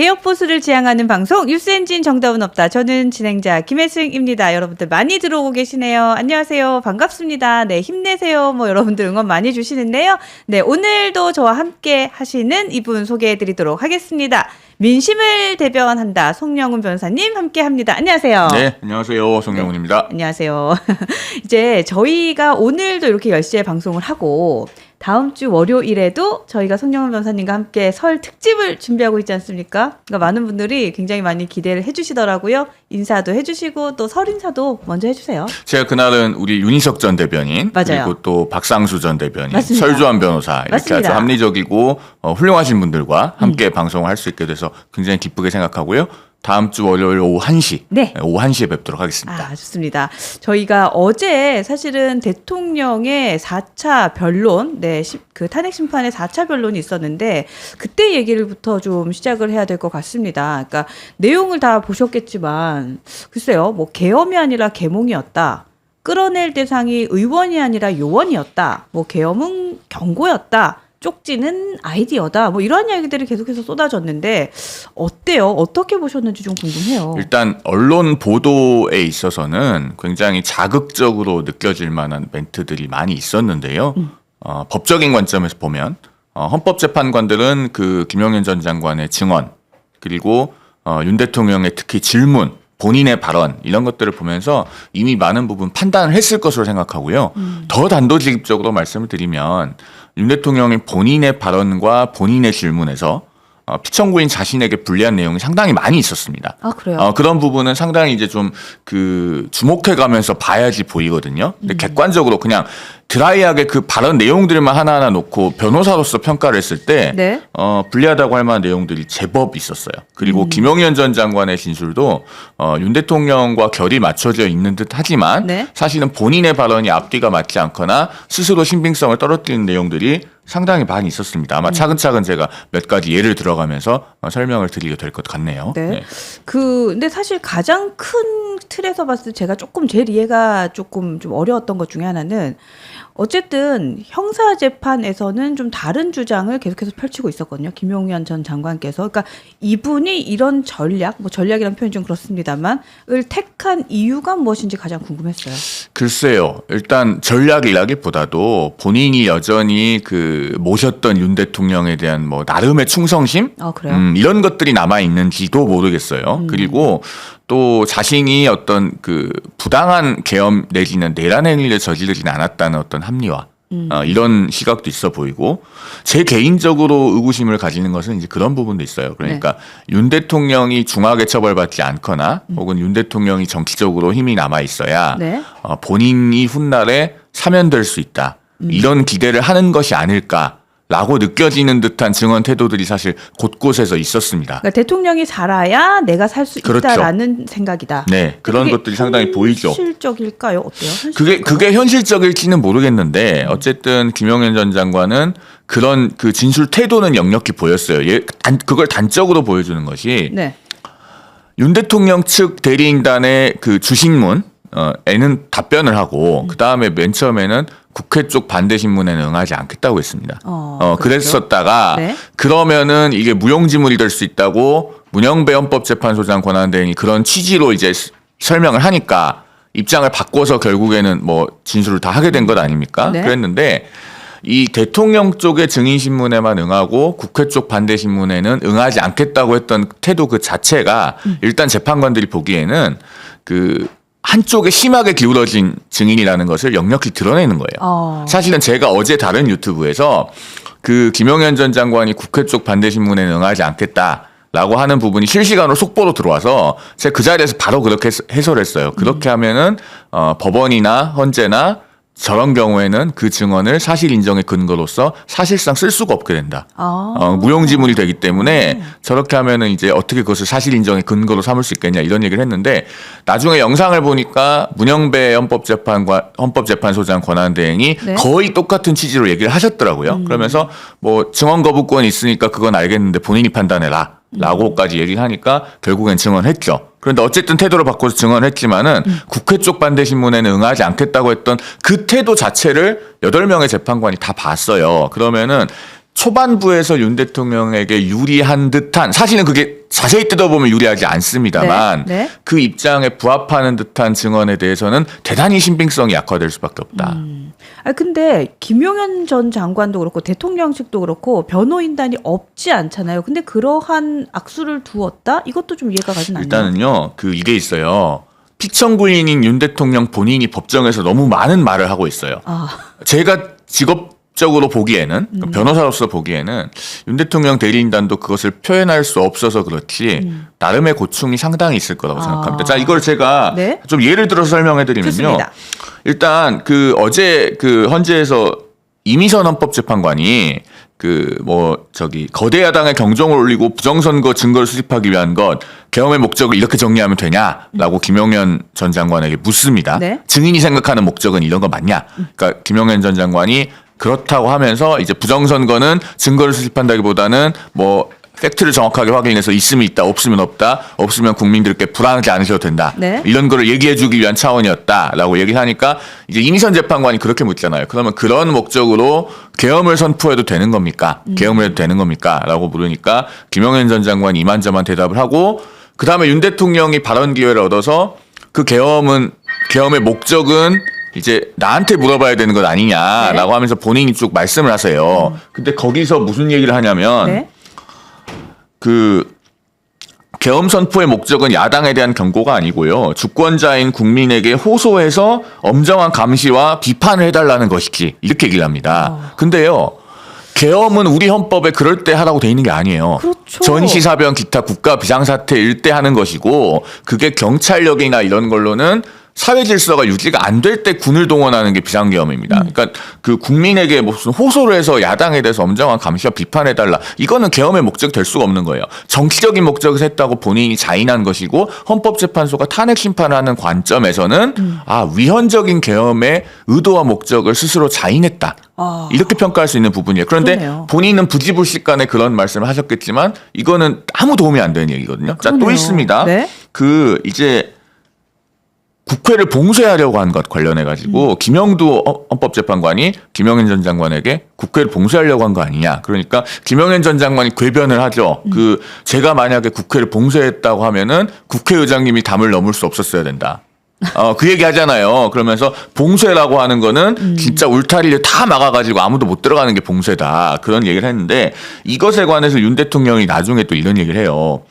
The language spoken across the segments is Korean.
에어포스를 지향하는 방송 뉴스엔진 정답은 없다. 저는 진행자 김혜승입니다. 여러분들 많이 들어오고 계시네요. 안녕하세요. 반갑습니다. 네, 힘내세요. 뭐 여러분들 응원 많이 주시는데요. 네, 오늘도 저와 함께 하시는 이분 소개해 드리도록 하겠습니다. 민심을 대변한다. 송영훈 변호사님 함께 합니다. 안녕하세요. 네, 안녕하세요. 송영훈입니다. 안녕하세요. 이제 저희가 오늘도 이렇게 10시에 방송을 하고 다음 주 월요일에도 저희가 송영훈 변호사님과 함께 설 특집을 준비하고 있지 않습니까? 그러니까 많은 분들이 굉장히 많이 기대를 해주시더라고요. 인사도 해주시고 또 설 인사도 먼저 해주세요. 제가 그날은 우리 윤희석 전 대변인 맞아요. 그리고 또 박상수 전 대변인, 맞습니다. 설주환 변호사 이렇게 맞습니다. 아주 합리적이고 어, 훌륭하신 분들과 함께 방송을 할 수 있게 돼서 굉장히 기쁘게 생각하고요. 다음 주 월요일 오후 1시, 네. 오후 1시에 뵙도록 하겠습니다. 아, 좋습니다. 저희가 어제 사실은 대통령의 4차 변론, 네, 시- 그 탄핵 심판의 4차 변론이 있었는데 그때 얘기를부터 좀 시작을 해야 될 것 같습니다. 그러니까 내용을 다 보셨겠지만 글쎄요, 뭐 계엄이 아니라 계몽이었다. 끌어낼 대상이 의원이 아니라 요원이었다. 뭐 계엄은 경고였다. 쪽지는 아이디어다. 뭐 이런 이야기들이 계속해서 쏟아졌는데 어때요? 어떻게 보셨는지 좀 궁금해요. 일단 언론 보도에 있어서는 굉장히 자극적으로 느껴질 만한 멘트들이 많이 있었는데요. 음. 어, 법적인 관점에서 보면 어, 헌법재판관들은 그 김영현 전 장관의 증언 그리고 어, 윤 대통령의 특히 질문 본인의 발언 이런 것들을 보면서 이미 많은 부분 판단을 했을 것으로 생각하고요. 더 단도직입적으로 말씀을 드리면 윤 대통령이 본인의 발언과 본인의 질문에서 어, 피청구인 자신에게 불리한 내용이 상당히 많이 있었습니다. 아, 그래요? 어, 그런 부분은 상당히 이제 좀 그 주목해 가면서 봐야지 보이거든요. 근데 음. 객관적으로 그냥 드라이하게 그 발언 내용들만 하나하나 놓고 변호사로서 평가를 했을 때 네. 어, 불리하다고 할 만한 내용들이 제법 있었어요. 그리고 음. 김용현 전 장관의 진술도 어, 윤 대통령과 결이 맞춰져 있는 듯 하지만 네. 사실은 본인의 발언이 앞뒤가 맞지 않거나 스스로 신빙성을 떨어뜨리는 내용들이 상당히 많이 있었습니다. 음. 아마 차근차근 제가 몇 가지 예를 들어가면서 어, 설명을 드리게 될 것 같네요. 네. 그 근데 사실 가장 큰 틀에서 봤을 때 제가 조금 제일 이해가 조금 좀 어려웠던 것 중에 하나는 어쨌든 형사 재판에서는 좀 다른 주장을 계속해서 펼치고 있었거든요. 김용현 전 장관께서 그러니까 이분이 이런 전략 뭐 전략이라는 표현이 좀 그렇습니다만 을 택한 이유가 무엇인지 가장 궁금했어요. 글쎄요. 일단 전략이라기보다도 본인이 여전히 그 모셨던 윤 대통령에 대한 뭐 나름의 충성심 아 그래요? 음, 이런 것들이 남아 있는지도 모르겠어요. 그리고 또 자신이 어떤 그 부당한 계엄 내지는 내란 행위를 저지르진 않았다는 어떤 합리화. 어, 이런 시각도 있어 보이고 제 개인적으로 의구심을 가지는 것은 이제 그런 부분도 있어요. 그러니까 윤 대통령이 중하게 처벌받지 않거나 혹은 윤 대통령이 정치적으로 힘이 남아 있어야 네. 어, 본인이 훗날에 사면될 수 있다. 이런 기대를 하는 것이 아닐까 라고 느껴지는 듯한 증언 태도들이 사실 곳곳에서 있었습니다. 그러니까 대통령이 살아야 내가 살 수 그렇죠. 있다라는 생각이다. 네, 그런 그게 것들이 상당히 보이죠. 현실적일까요? 어때요? 그게 현실적일까요? 그게 현실적일지는 모르겠는데 어쨌든 김영현 전 장관은 그런 그 진술 태도는 역력히 보였어요. 예, 단, 그걸 단적으로 보여주는 것이 네. 윤 대통령 측 대리인단의 그 주신문 어, 에는 답변을 하고 그 다음에 맨 처음에는 국회 쪽 반대 신문에는 응하지 않겠다고 했습니다. 어, 어, 그렇죠. 그랬었다가 네. 그러면은 이게 무용지물이 될 수 있다고 문영배 헌법재판소장 권한대행이 그런 취지로 이제 스- 설명을 하니까 입장을 바꿔서 결국에는 뭐 진술을 다 하게 된 것 아닙니까? 네. 그랬는데 이 대통령 쪽의 증인 신문에만 응하고 국회 쪽 반대 신문에는 응하지 않겠다고 했던 태도 그 자체가 음. 일단 재판관들이 보기에는 그 한쪽에 심하게 기울어진 증인이라는 것을 역력히 드러내는 거예요. 어. 사실은 제가 어제 다른 유튜브에서 그 김영현 전 장관이 국회 쪽 반대 신문에 응하지 않겠다 라고 하는 부분이 실시간으로 속보로 들어와서 제가 그 자리에서 바로 그렇게 해설했어요. 그렇게 하면은 어, 법원이나 헌재나 저런 경우에는 그 증언을 사실 인정의 근거로서 사실상 쓸 수가 없게 된다. 아. 어, 무용지물이 되기 때문에 저렇게 하면은 이제 어떻게 그것을 사실 인정의 근거로 삼을 수 있겠냐 이런 얘기를 했는데 나중에 영상을 보니까 문영배 헌법재판관 헌법재판소장 권한대행이 네. 거의 똑같은 취지로 얘기를 하셨더라고요. 그러면서 뭐 증언 거부권이 있으니까 그건 알겠는데 본인이 판단해라. 라고까지 얘기를 하니까 결국엔 증언했죠. 그런데 어쨌든 태도를 바꿔서 증언했지만은 국회 쪽 반대 신문에는 응하지 않겠다고 했던 그 태도 자체를 여덟 명의 재판관이 다 봤어요. 그러면은 초반부에서 윤 대통령에게 유리한 듯한 사실은 그게 자세히 뜯어보면 유리하지 않습니다만 네, 네. 그 입장에 부합하는 듯한 증언에 대해서는 대단히 신빙성이 약화될 수밖에 없다. 아 근데 김용현 전 장관도 그렇고 대통령직도 그렇고 변호인단이 없지 않잖아요. 근데 그러한 악수를 두었다? 이것도 좀 이해가 가진 않네요. 일단은요, 그 이게 있어요. 피청구인인 윤 대통령 본인이 법정에서 너무 많은 말을 하고 있어요. 아, 제가 직업 적으로 보기에는 그 변호사로서 보기에는 윤 대통령 대리인단도 그것을 표현할 수 없어서 그렇지 나름의 고충이 상당히 있을 거라고 아. 생각합니다. 자, 이걸 제가 네. 좀 예를 들어서 설명해 드리면요. 좋습니다. 일단 그 어제 그 헌재에서 이미선 헌법재판관이 그 뭐 저기 거대 야당의 경종을 울리고 부정선거 증거를 수집하기 위한 것 계엄의 목적을 이렇게 정리하면 되냐라고 김용현 전 장관에게 묻습니다. 네. 증인이 생각하는 목적은 이런 거 맞냐? 그러니까 김용현 전 장관이 그렇다고 하면서 이제 부정선거는 증거를 수집한다기보다는 뭐 팩트를 정확하게 확인해서 있으면 있다, 없으면 없다, 없으면 국민들께 불안하지 않으셔도 된다. 네. 이런 거를 얘기해주기 위한 차원이었다라고 얘기를 하니까 이제 이미선 재판관이 그렇게 묻잖아요. 그러면 그런 목적으로 계엄을 선포해도 되는 겁니까? 계엄을 해도 되는 겁니까?라고 물으니까 김영현 전 장관이 이만저만 대답을 하고 그 다음에 윤 대통령이 발언 기회를 얻어서 그 계엄은 계엄의 목적은 이제 나한테 물어봐야 되는 것 아니냐라고 하면서 본인이 쭉 말씀을 하세요. 근데 거기서 무슨 얘기를 하냐면 네. 그 계엄 선포의 목적은 야당에 대한 경고가 아니고요. 주권자인 국민에게 호소해서 엄정한 감시와 비판을 해달라는 것이지 이렇게 얘기를 합니다. 근데요. 계엄은 우리 헌법에 그럴 때 하라고 돼 있는 게 아니에요. 그렇죠. 전시사변 기타 국가 비상사태 일 때 하는 것이고 그게 경찰력이나 이런 걸로는 사회 질서가 유지가 안 될 때 군을 동원하는 게 비상계엄입니다. 그러니까 그 국민에게 무슨 호소를 해서 야당에 대해서 엄정한 감시와 비판해 달라. 이거는 계엄의 목적이 될 수가 없는 거예요. 정치적인 목적을 했다고 본인이 자인한 것이고 헌법재판소가 탄핵 심판을 하는 관점에서는 아 위헌적인 계엄의 의도와 목적을 스스로 자인했다. 아. 이렇게 평가할 수 있는 부분이에요. 그런데 그러네요. 본인은 부지불식간에 그런 말씀을 하셨겠지만 이거는 아무 도움이 안 되는 얘기거든요. 자 또. 있습니다. 네. 그 이제 국회를 봉쇄하려고 한 것 관련해 가지고 음. 김영두 헌- 헌법재판관이 김영현 전 장관에게 국회를 봉쇄하려고 한 거 아니냐. 그러니까 김영현 전 장관이 궤변을 하죠. 음. 그 제가 만약에 국회를 봉쇄했다고 하면은 국회의장님이 담을 넘을 수 없었어야 된다. 어, 그 얘기 하잖아요. 그러면서 봉쇄라고 하는 거는 음. 진짜 울타리를 다 막아가지고 아무도 못 들어가는 게 봉쇄다. 그런 얘기를 했는데 이것에 관해서 윤 대통령이 나중에 또 이런 얘기를 해요.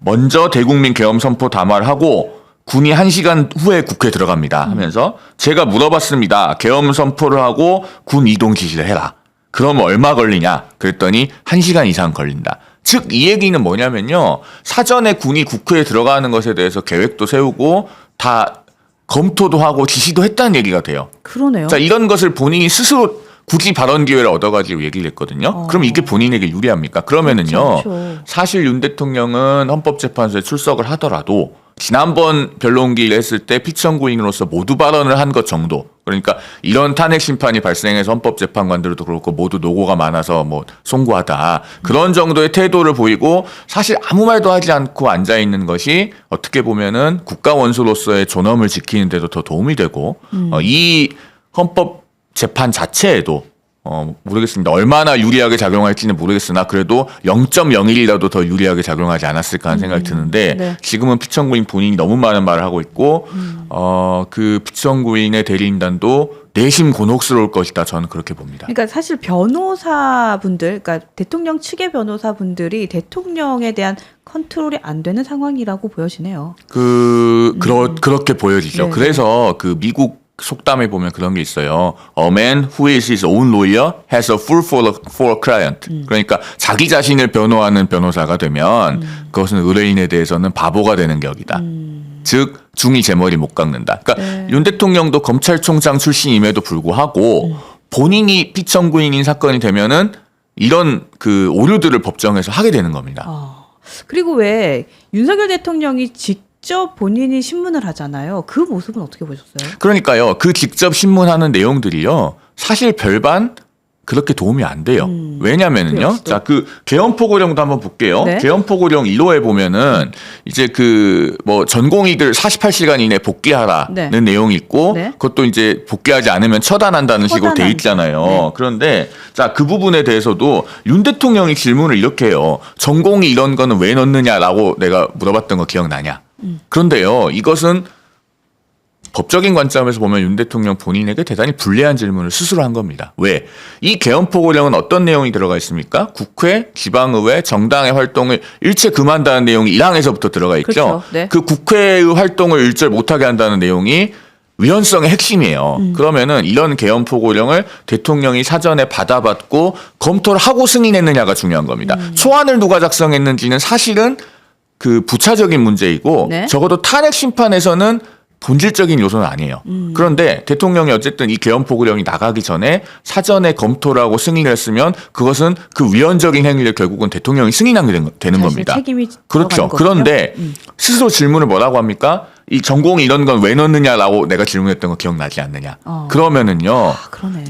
먼저 대국민 계엄 선포 담화를 하고 군이 한시간 후에 국회에 들어갑니다 하면서 제가 물어봤습니다. 계엄 선포를 하고 군 이동 지시를 해라. 그럼 얼마 걸리냐? 그랬더니 한시간 이상 걸린다. 즉 이 얘기는 뭐냐면요. 사전에 군이 국회에 들어가는 것에 대해서 계획도 세우고 다 검토도 하고 지시도 했다는 얘기가 돼요. 그러네요. 자 이런 것을 본인이 스스로 굳이 발언 기회를 얻어가지고 얘기를 했거든요. 그럼 이게 본인에게 유리합니까? 그러면은요. 어. 그렇죠, 그렇죠. 사실 윤 대통령은 헌법재판소에 출석을 하더라도 지난번 변론기를 했을 때 피청구인으로서 모두 발언을 한 것 정도. 그러니까 이런 탄핵 심판이 발생해서 헌법재판관들도 그렇고 모두 노고가 많아서 뭐 송구하다. 그런 정도의 태도를 보이고 사실 아무 말도 하지 않고 앉아 있는 것이 어떻게 보면은 국가 원수로서의 존엄을 지키는 데도 더 도움이 되고 어, 이 헌법 재판 자체에도 어 모르겠습니다. 얼마나 유리하게 작용할지는 모르겠으나 그래도 0.01이라도 더 유리하게 작용하지 않았을까 하는 생각이 드는데 네. 지금은 피청구인 본인이 너무 많은 말을 하고 있고 어그 피청구인의 대리인단도 내심 곤혹스러울 것이다. 저는 그렇게 봅니다. 그러니까 사실 변호사분들, 그러니까 대통령 측의 변호사분들이 대통령에 대한 컨트롤이 안 되는 상황이라고 보여지네요. 그 그러, 그렇게 보여지죠. 네. 그래서 그 미국 속담에 보면 그런 게 있어요. A man who is his own lawyer has a fool for a, for a client. 그러니까 자기 자신을 변호하는 변호사가 되면 그것은 의뢰인에 대해서는 바보가 되는 격이다. 즉 중이 제 머리 못 깎는다. 그러니까 네. 윤 대통령도 검찰총장 출신임에도 불구하고 본인이 피청구인인 사건이 되면은 이런 그 오류들을 법정에서 하게 되는 겁니다. 아, 그리고 왜 윤석열 대통령이 직 접 본인이 신문을 하잖아요. 그 모습은 어떻게 보셨어요? 그러니까요. 그 직접 신문하는 내용들이요. 사실 별반 그렇게 도움이 안 돼요. 음, 그 왜냐면은요. 자, 그 개헌포고령도 한번 볼게요. 네. 개헌포고령 1호에 보면은 이제 그 뭐 전공의들 48시간 이내 복귀하라는 네. 내용이 있고 네. 그것도 이제 복귀하지 않으면 처단한다는 식으로 돼. 있잖아요. 네. 그런데 자, 그 부분에 대해서도 윤 대통령이 질문을 이렇게 해요. 전공이 이런 거는 왜 넣느냐라고 내가 물어봤던 거 기억나냐? 음. 그런데요. 이것은 법적인 관점에서 보면 윤 대통령 본인에게 대단히 불리한 질문을 스스로 한 겁니다. 왜? 이 개헌포고령은 어떤 내용이 들어가 있습니까? 국회, 지방의회, 정당의 활동을 일체 금한다는 내용이 1항에서부터 들어가 있죠. 그렇죠. 네. 그 국회의 활동을 일절 못하게 한다는 내용이 위헌성의 핵심이에요. 음. 그러면은 이런 개헌 포고령을 대통령이 사전에 받아봤고 검토를 하고 승인했느냐가 중요한 겁니다. 음. 초안을 누가 작성했는지는 사실은 그 부차적인 문제이고 네. 적어도 탄핵 심판에서는 본질적인 요소는 아니에요. 음. 그런데 대통령이 어쨌든 이 개헌 포고령이 나가기 전에 사전에 검토를 하고 승인을 했으면 그것은 그 위헌적인 행위를 결국은 대통령이 승인하게 된- 되는 겁니다. 책임이 그렇죠. 그런데 음. 스스로 질문을 뭐라고 합니까? 이 전공 이런 건 왜 넣느냐라고 내가 질문했던 거 기억나지 않느냐? 어. 그러면은요. 아.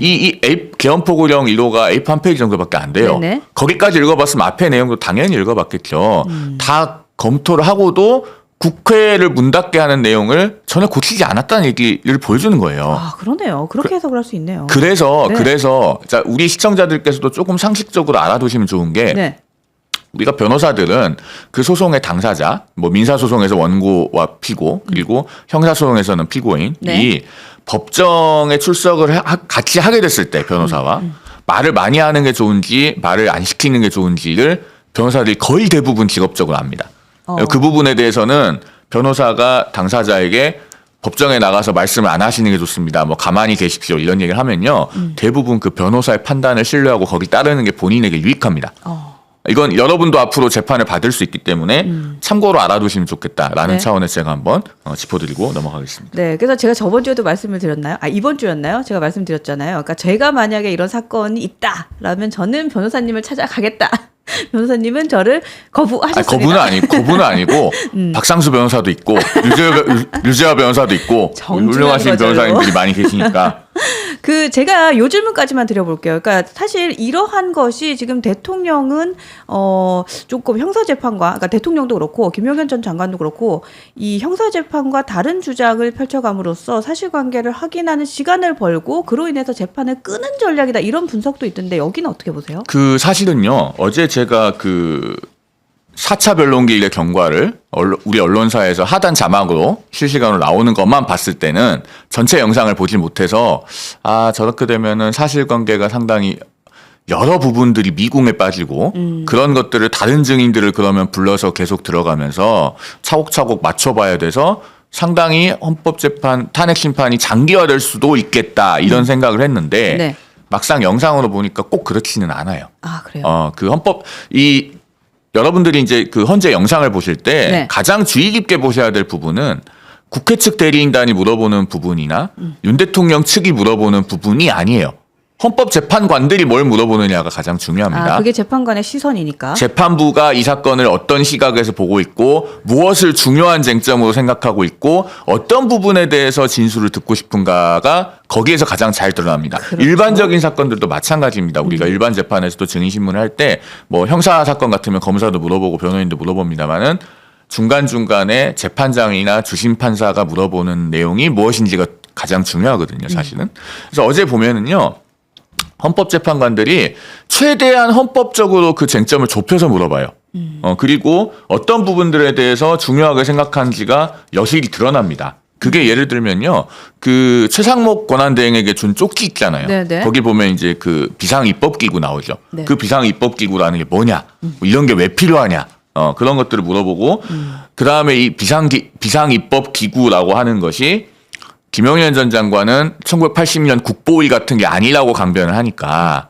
이, 이 A, 개헌포고령 1호가 A 한 페이지 정도밖에 안 돼요. 네네. 거기까지 읽어봤으면 앞에 내용도 당연히 읽어봤겠죠. 음. 다 검토를 하고도 국회를 문 닫게 하는 내용을 전혀 고치지 않았다는 얘기를 보여주는 거예요. 아, 그러네요. 그렇게 해석을 할 수 있네요. 그래서 네. 그래서 자 우리 시청자들께서도 조금 상식적으로 알아두시면 좋은 게 네. 우리가 변호사들은 그 소송의 당사자, 뭐 민사 소송에서 원고와 피고 그리고 형사 소송에서는 피고인이 네. 법정에 출석을 하- 같이 하게 됐을 때 변호사와 음, 말을 많이 하는 게 좋은지 말을 안 시키는 게 좋은지를 변호사들이 거의 대부분 직업적으로 압니다. 어. 그 부분에 대해서는 변호사가 당사자에게 법정에 나가서 말씀을 안 하시는 게 좋습니다. 뭐 가만히 계십시오. 이런 얘기를 하면요. 음. 대부분 그 변호사의 판단을 신뢰하고 거기 따르는 게 본인에게 유익합니다. 어. 이건 여러분도 앞으로 재판을 받을 수 있기 때문에 참고로 알아두시면 좋겠다라는 네. 차원에서 제가 한번 어, 짚어드리고 넘어가겠습니다. 네, 그래서 제가 저번 주에도 말씀을 드렸나요? 아, 이번 주였나요? 제가 말씀드렸잖아요. 그러니까 제가 만약에 이런 사건이 있다라면 저는 변호사님을 찾아가겠다. 변호사님은 저를 아니, 거부하셨습니다. 거부는 아니 거부는 아니고 음. 박상수 변호사도 있고 류재하, 변- 변호사도 있고 훌륭하신. 변호사님들이 많이 계시니까 그 제가 요 질문까지만 드려볼게요. 그러니까 사실 이러한 것이 지금 대통령은 어 조금 형사 재판과 그러니까 대통령도 그렇고 김용현 전 장관도 그렇고 이 형사 재판과 다른 주장을 펼쳐감으로써 사실관계를 확인하는 시간을 벌고 그로 인해서 재판을 끄는 전략이다 이런 분석도 있던데 여기는 어떻게 보세요? 그 사실은요 어제 제가 그 4차 변론기일의 경과를 우리 언론사에서 하단 자막으로 실시간으로 나오는 것만 봤을 때는 전체 영상을 보지 못해서 아 저렇게 되면은 사실관계가 상당히 여러 부분들이 미궁에 빠지고 그런 것들을 다른 증인들을 그러면 불러서 계속 들어가면서 차곡차곡 맞춰봐야 돼서 상당히 헌법재판 탄핵 심판이 장기화될 수도 있겠다 이런 생각을 했는데 네. 막상 영상으로 보니까 꼭 그렇지는 않아요. 아 그래요. 어, 그 헌법 이 여러분들이 이제 그 헌재 영상을 보실 때 네. 가장 주의 깊게 보셔야 될 부분은 국회 측 대리인단이 물어보는 부분이나 음. 윤 대통령 측이 물어보는 부분이 아니에요. 헌법 재판관들이 뭘 물어보느냐가 가장 중요합니다. 아 그게 재판관의 시선이니까. 재판부가 이 사건을 어떤 시각에서 보고 있고 무엇을 중요한 쟁점으로 생각하고 있고 어떤 부분에 대해서 진술을 듣고 싶은가가 거기에서 가장 잘 드러납니다. 그렇죠. 일반적인 사건들도 마찬가지입니다. 우리가 일반 재판에서도 증인 신문을 할 때 뭐 형사 사건 같으면 검사도 물어보고 변호인도 물어봅니다만은 중간 중간에 재판장이나 주심 판사가 물어보는 내용이 무엇인지가 가장 중요하거든요. 사실은. 그래서 어제 보면은요. 헌법재판관들이 최대한 헌법적으로 그 쟁점을 좁혀서 물어봐요. 어, 그리고 어떤 부분들에 대해서 중요하게 생각하는지가 여실히 드러납니다. 그게 예를 들면요. 그 최상목 권한대행에게 준 쪽지 있잖아요. 네네. 거기 보면 이제 그 비상입법기구 나오죠. 네. 그 비상입법기구라는 게 뭐냐? 뭐 이런 게 왜 필요하냐? 어, 그런 것들을 물어보고 그 다음에 이 비상 비상입법기구라고 하는 것이 김영현 전 장관은 1980년 국보위 같은 게 아니라고 강변을 하니까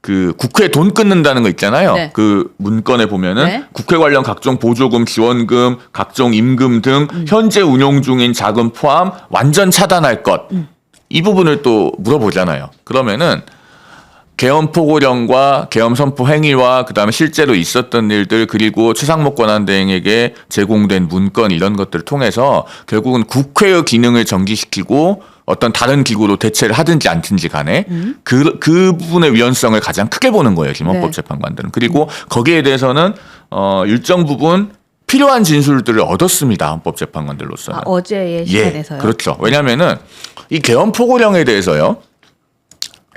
그 국회 돈 끊는다는 거 있잖아요. 네. 그 문건에 보면은 네. 국회 관련 각종 보조금, 지원금, 각종 임금 등 음. 현재 운용 중인 자금 포함 완전 차단할 것. 음. 이 부분을 또 물어보잖아요. 그러면은 계엄 포고령과 계엄 선포 행위와 그다음에 실제로 있었던 일들 그리고 최상목 권한대행에게 제공된 문건 이런 것들을 통해서 결국은 국회의 기능을 정지시키고 어떤 다른 기구로 대체를 하든지 않든지 간에 음. 그, 그 부분의 위헌성을 가장 크게 보는 거예요. 지금 네. 헌법재판관들은. 그리고 거기에 대해서는 어, 일정 부분 필요한 진술들을 얻었습니다. 헌법재판관들로서는. 아, 어제의 예, 시간에서요. 그렇죠. 왜냐하면은 이 개헌 포고령에 대해서요.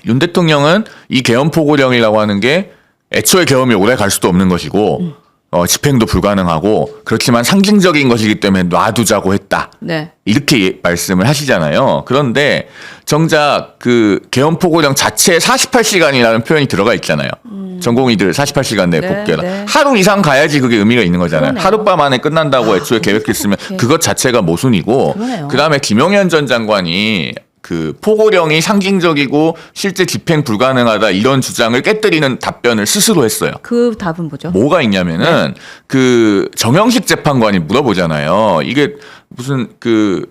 윤 대통령은 이 개헌 포고령이라고 하는 게 애초에 개헌이 오래 갈 수도 없는 것이고 음. 어, 집행도 불가능하고 그렇지만 상징적인 것이기 때문에 놔두자고 했다. 네. 이렇게 예- 말씀을 하시잖아요. 그런데 정작 그 개헌 포고령 자체에 48시간이라는 표현이 들어가 있잖아요. 전공의들 48시간 내에 네, 복귀해라. 네. 하루 이상 가야지 그게 의미가 있는 거잖아요. 그러네요. 하룻밤 안에 끝난다고 애초에 계획했으면. 그것 자체가 모순이고 그러네요. 그다음에 김용현 전 장관이 그 포고령이 상징적이고 실제 집행 불가능하다 이런 주장을 깨뜨리는 답변을 스스로 했어요. 그 답은 뭐죠? 뭐가 있냐면은 그 정영식 재판관이 물어보잖아요. 이게 무슨 그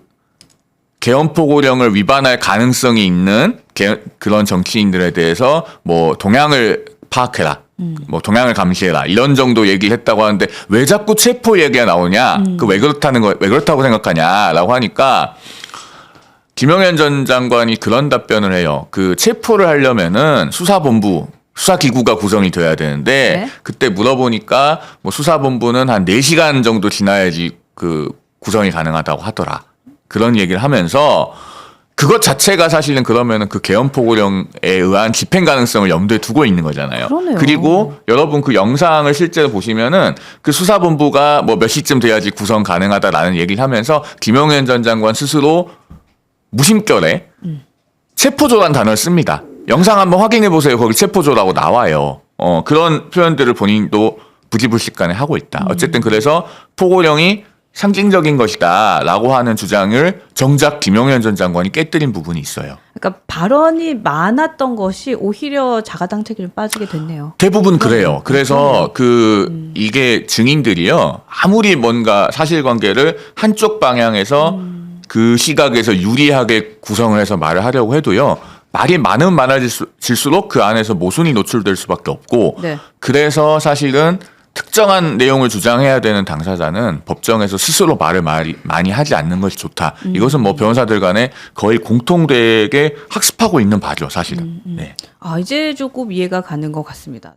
개헌 포고령을 위반할 가능성이 있는 개- 그런 정치인들에 대해서 뭐 동향을 파악해라. 뭐 동향을 감시해라 이런 정도 얘기를 했다고 하는데 왜 자꾸 체포 얘기가 나오냐 그 왜 그렇다는 거 왜 그렇다고 생각하냐라고 하니까 김영현 전 장관이 그런 답변을 해요. 그 체포를 하려면은 수사본부 수사기구가 구성이 돼야 되는데 네. 그때 물어보니까 뭐 수사본부는 한 4시간 정도 지나야지 그 구성이 가능하다고 하더라. 그런 얘기를 하면서 그것 자체가 사실은 그러면은 그 개헌 포고령에 의한 집행 가능성을 염두에 두고 있는 거잖아요. 그러네요. 그리고 여러분 그 영상을 실제로 보시면은 그 수사본부가 뭐 몇 시쯤 돼야지 구성 가능하다라는 얘기를 하면서 김용현 전 장관 스스로 무심결에 체포조란 단어를 씁니다. 영상 한번 확인해 보세요. 거기 체포조라고 나와요. 어, 그런 표현들을 본인도 부지불식간에 하고 있다. 어쨌든 그래서 포고령이 상징적인 것이다라고 하는 주장을 정작 김용현 전 장관이 깨뜨린 부분이 있어요. 그러니까 발언이 많았던 것이 오히려 자가당착에 빠지게 됐네요. 대부분 그래요. 그래서 그 이게 증인들이요. 아무리 뭔가 사실관계를 한쪽 방향에서 그 시각에서 유리하게 구성을 해서 말을 하려고 해도요. 말이 많으면 많아질수록 그 안에서 모순이 노출될 수밖에 없고 네. 그래서 사실은 특정한 내용을 주장해야 되는 당사자는 법정에서 스스로 말을 많이, 많이 하지 않는 것이 좋다. 이것은 뭐 변호사들 간에 거의 공통되게 학습하고 있는 바죠, 사실은. 네. 아, 이제 조금 이해가 가는 것 같습니다.